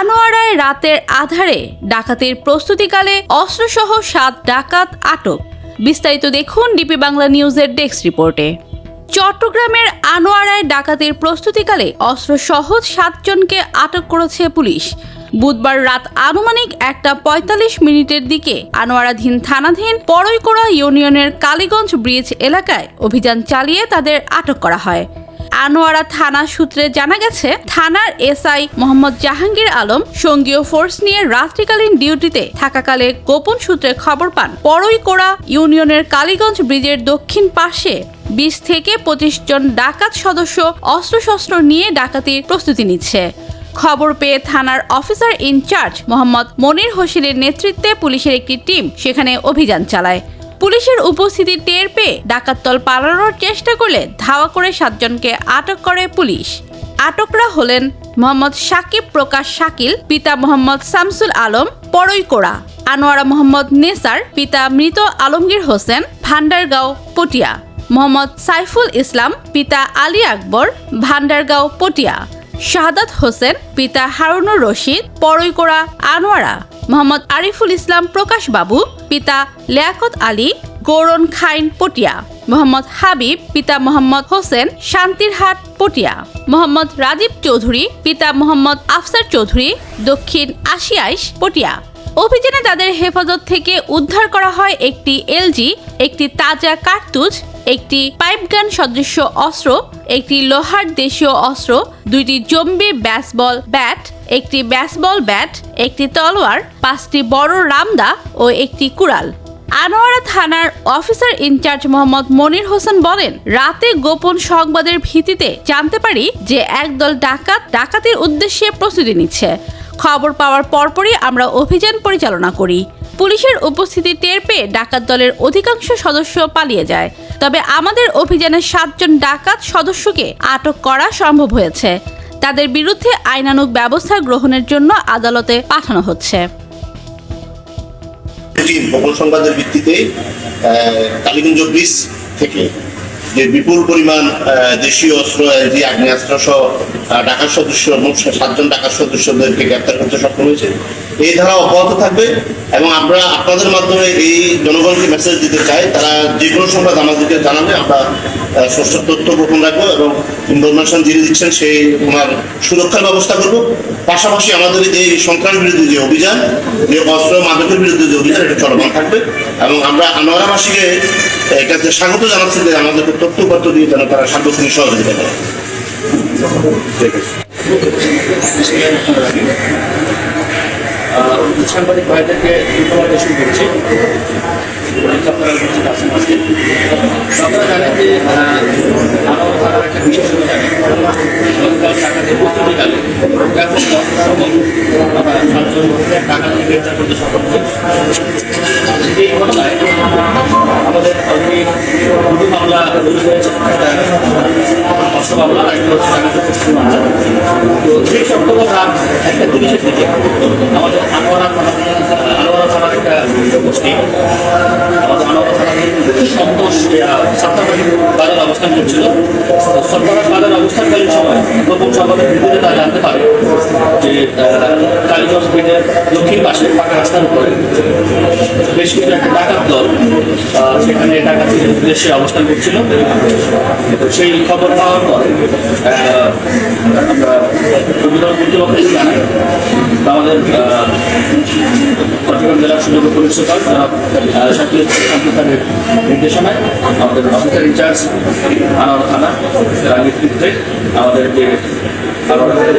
আনোয়ারায় রাতের আধারে ডাকাতির প্রস্তুতিকালে অস্ত্রসহ সাত ডাকাত আটক। বিস্তারিত দেখুন ডিপি বাংলা নিউজের ডেস্ক রিপোর্টে। চট্টগ্রামের আনোয়ারায় ডাকাতির প্রস্তুতিকালে অস্ত্রসহ সাতজনকে আটক করেছে পুলিশ। বুধবার রাত আনুমানিক একটা পঁয়তাল্লিশ মিনিটের দিকে আনোয়ারাধীন থানাধীন পরৈকোড়া ইউনিয়নের কালীগঞ্জ ব্রিজ এলাকায় অভিযান চালিয়ে তাদের আটক করা হয়। আনোয়ারা থানা সূত্রে জানা গেছে, থানার এসআই মোহাম্মদ জাহাঙ্গীর আলম সঙ্গীয় ফোর্স নিয়ে রাত্রিকালীন ডিউটিতে থাকাকালে গোপন সূত্রে খবর পান, পরইকোড়া ইউনিয়নের কালীগঞ্জ ব্রিজের দক্ষিণ পাশে বিশ থেকে পঁচিশ জন ডাকাত সদস্য অস্ত্রশস্ত্র নিয়ে ডাকাতির প্রস্তুতি নিচ্ছে। খবর পেয়ে থানার অফিসার ইনচার্জ মোহাম্মদ মনির হোসেনের নেতৃত্বে পুলিশের একটি টিম সেখানে অভিযান চালায়। পুলিশের উপস্থিতি টের পেয়ে ডাকাতদল পালানোর চেষ্টা করলে ধাওয়া করে সাতজনকে আটক করে পুলিশ। আটকরা হলেন মোহাম্মদ সাকিব প্রকাশ শাকিল, পিতা মোহাম্মদ শামসুল আলম পরইকোড়া আনোয়ারা মোহাম্মদ নেসার, পিতা মৃত আলমগীর হোসেন, ভান্ডারগাঁও, পটিয়া। মোহাম্মদ সাইফুল ইসলাম, পিতা আলী আকবর, ভান্ডারগাঁও, পটিয়া। শাহাদাত হোসেন, পিতা হারুনুর রশিদ পরইকোড়া আনোয়ারা। মোহাম্মদ আরিফুল ইসলাম, প্রকাশ বাবু, পিতা লিয়াকত আলী, গৌরন খাইন পটিয়া, মোহাম্মদ হাবিব, পিতা মোহাম্মদ হোসেন শান্তিরহাট পটিয়া, মোহাম্মদ রাজীব চৌধুরী, পিতা মোহাম্মদ আফসার চৌধুরী, দক্ষিণ আশিয়াইশ পটিয়া। অভিযানে তাদের হেফাজত থেকে উদ্ধার করা হয় একটি এলজি, একটি তাজা কার্তুজ, একটি পাইপগান সদৃশ্য অস্ত্র, একটি লোহার দেশীয় অস্ত্র, দুইটি জম্বি ব্যাসবল ব্যাট একটি ব্যাসবল ব্যাট একটি তলোয়ার, পাঁচটি বড় রামদা ও একটি কুড়াল। আনোয়ারা থানার অফিসার ইনচার্জ মোহাম্মদ মনির হোসেন বলেন, রাতে গোপন সংবাদের ভিত্তিতে জানতে পারি যে একদল ডাকাত ডাকাতির উদ্দেশ্যে প্রস্তুতি নিচ্ছে। খবর পাওয়ার পরপরই আমরা অভিযান পরিচালনা করি। পুলিশের উপস্থিতি টের পেয়ে ডাকাত দলের অধিকাংশ সদস্য পালিয়ে যায়। তবে আমাদের অভিযানে সাতজন ডাকাত সদস্যকে আটক করা সম্ভব হয়েছে। তাদের বিরুদ্ধে আইনানুগ ব্যবস্থা গ্রহণের জন্য আদালতে পাঠানো হচ্ছে। সংবাদের ভিত্তিতে কালীগঞ্জ ব্রিজ থেকে যে বিপুল পরিমাণ দেশীয় অস্ত্র, এলজি, আগ্নেয়াস্ত্র সহ ডাকাত সদস্য সাতজন ডাকাত সদস্যদেরকে গ্রেপ্তার করতে সক্ষম হয়েছে। এই ধারা অব্যাহত থাকবে এবং আমরা আপনাদের মাধ্যমে এই জনগণকে মেসেজ দিতে চাই। তারা যে কোনো সংবাদ আমাদেরকে জানাবে, আমরা আহ, তথ্য গোপন রাখব এবং ইনফরমেশন যিনি দিচ্ছেন সেই ওনার সুরক্ষার ব্যবস্থা করব। পাশাপাশি আমাদের এই সন্ত্রাস বিরুদ্ধে যে অভিযান যে অস্ত্র মাদকের বিরুদ্ধে যে অভিযান এটা চলমান থাকবে এবং আমরা আনোয়ারাবাসীকে এটাতে স্বাগত জানাচ্ছি যে আমাদেরকে তথ্যপত্র দিয়ে যেন তারা সার্বক্ষণিক সহযোগিতা করে। সাংবাদিক ভাইদেরকে শুরু করছি আপনারা আছেন আজকে যে আহ, আমার থানার একটা বিশেষ অভিযান গতকাল টাকাতে প্রস্তুতিকালে ব্যাপক অস্ত্র আমরা সাতজন টাকাকে গ্রেপ্তার করতে সক্ষম এই আমাদের অলরেডি একটা গোষ্ঠী আমাদের বাজার অবস্থান করছিল, তো বাজার অবস্থানকালীন সময় গোপন সংবাদের ভিত্তিতে তারা জানতে পারে যে কালীগঞ্জ ব্রিজের দক্ষিণ পাশে পাকা রাস্তার উপরে বেশ কিছু একটা ডাকাত দল সেখানে ডাকাতির উদ্দেশ্যে অবস্থান করছিল। সেই খবর পাওয়ার পর আমরা কর্তৃপক্ষকে জানাই। আমাদের জেলার সুযোগ সম্প্রচারের নির্দেশনায় আমাদের অফিসার ইনচার্জ আনোয়ারা থানা নেতৃত্বে আমাদের যে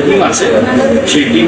টিম আছে, সেই টিম